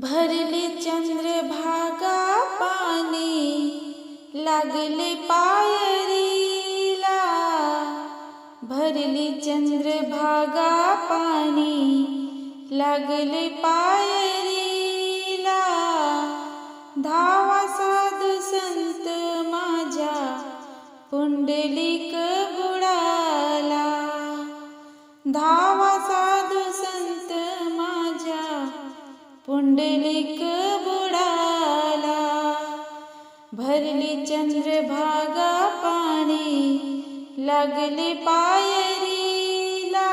भरली चंद्रभागा पाणी लागले पायरीला. भरली चंद्रभागा पाणी लागले पायरीला. धावा साधू संत माझ्या पुंडलिक बुडाला. धावा पुंडलिक बुडाला भरली चंद्रभागा पाणी लागले पायरीला.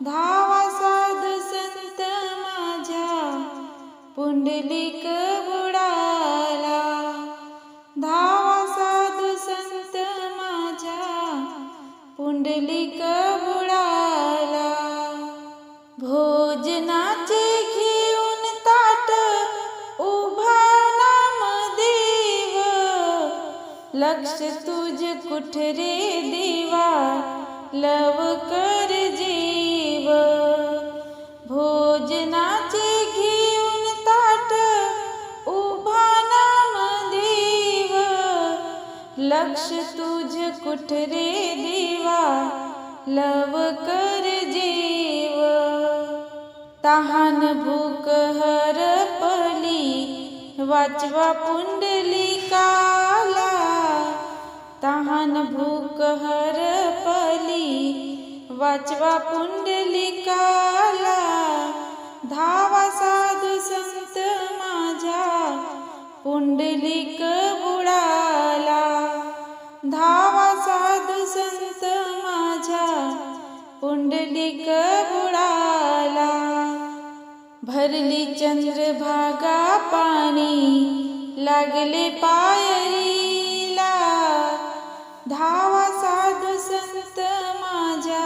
धावा साध संत माझ्या पुंडलिक बुडाला. धावा साध संत माझ्या पुंडलिक बुडाला. भोजनाचे लक्ष तुझ कुठरे देवा? लव कर जीव. भोजनाचे घेऊन ताट उभा नामदेव लक्ष तुझ कुठरे देवा? लव कर जीव. तहान भूक हरपली वाचवा पुंडलिका. तहान भूक हरपली वाचवा पुंडलिकाला धावा साधू संत माझ्या पुंडलिक बुडाला. धावा साधू संत माझ्या पुंडलिक बुडाला. भरली चंद्रभागा पाणी लागले पायरी धावा साध संत माझ्या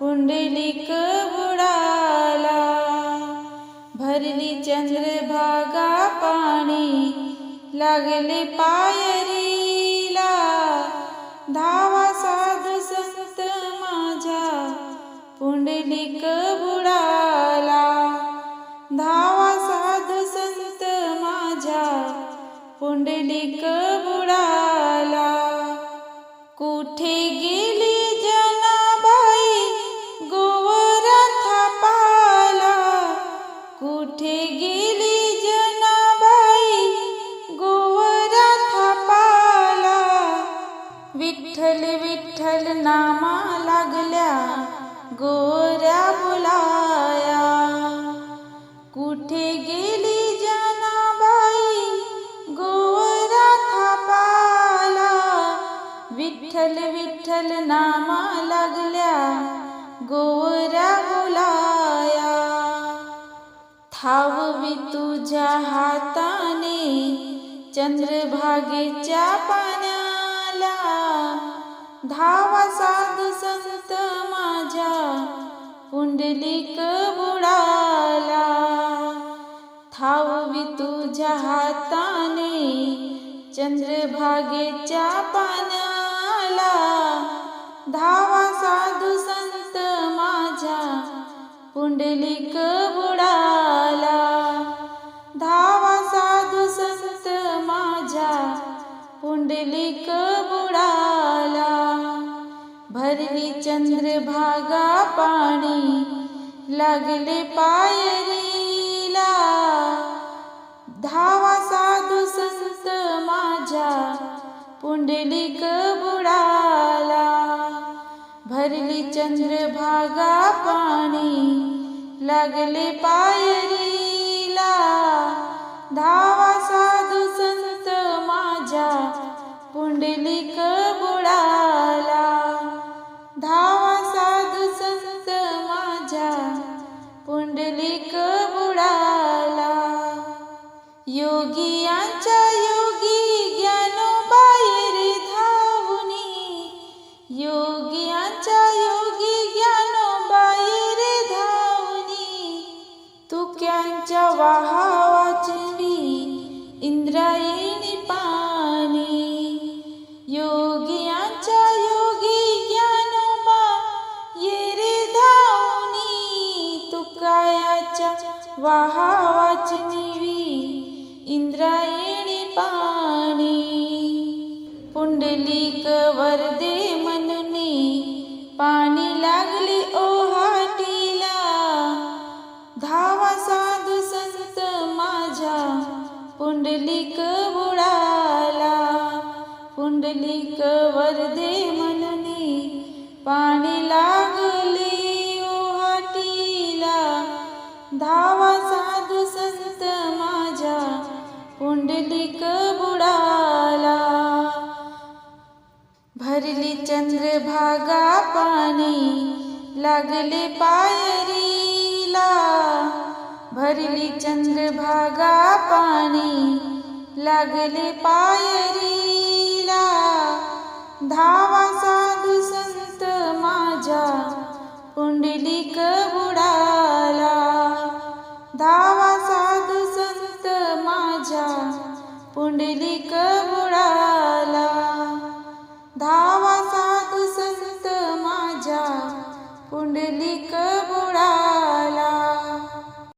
पुंडलिक बुडाला भरली चंद्रभागा पाणी लागले पायरीला. धावा साध संत माझ्या पुंडलिक बुडाला धावा साध संत माझ्या पुंडलिक कुठे गेली जनाबाई गोवरा थापाला. विठ्ठल विठ्ठल नामा लागल्या गोऱ्या बोलाया. कुठे गेली जनाबाई गोरा थापाला. विठ्ठल विठ्ठल नामा लागल्या गोऱ्या बोलाया. थाववी तुझ्या हाताने चंद्रभागेच्या पाण्याला. धावा साध संत माझ्या पुंडलिक बुडाला थाववी तुझ्या हाताने चंद्रभागेच्या पाण्याला. धावा साधू संत माझ्या पुंडलिक बुडाला पुंडलिक बुडाला भरली चंद्रभागा पाणी लागले पायरीला. धावा साधू संत माझ्या पुंडलिक बुडाला भरली चंद्रभागा पाणी लागले पायरीला. धावा पुंडलिक बुडाला. धावा साधू संत माझ्या पुंडलिक बुडाला. योगी वाहा वाचनिवी इंद्रायणी पाणी. पुंडलिक वरदे मननी पाणी लागले ओहाटीला. धावा साधू संत माझ्या पुंडलिक बुडाला. पुंडलिक वरदे चंद्रभागा पाणी लागले पायरीला. भरली चंद्रभागा पाणी लागले पायरीला. धावा साधू संत माझ्या पुंडलिक बुडाला धावा साधू संत माझ्या पुंडलिक बुडाला धावा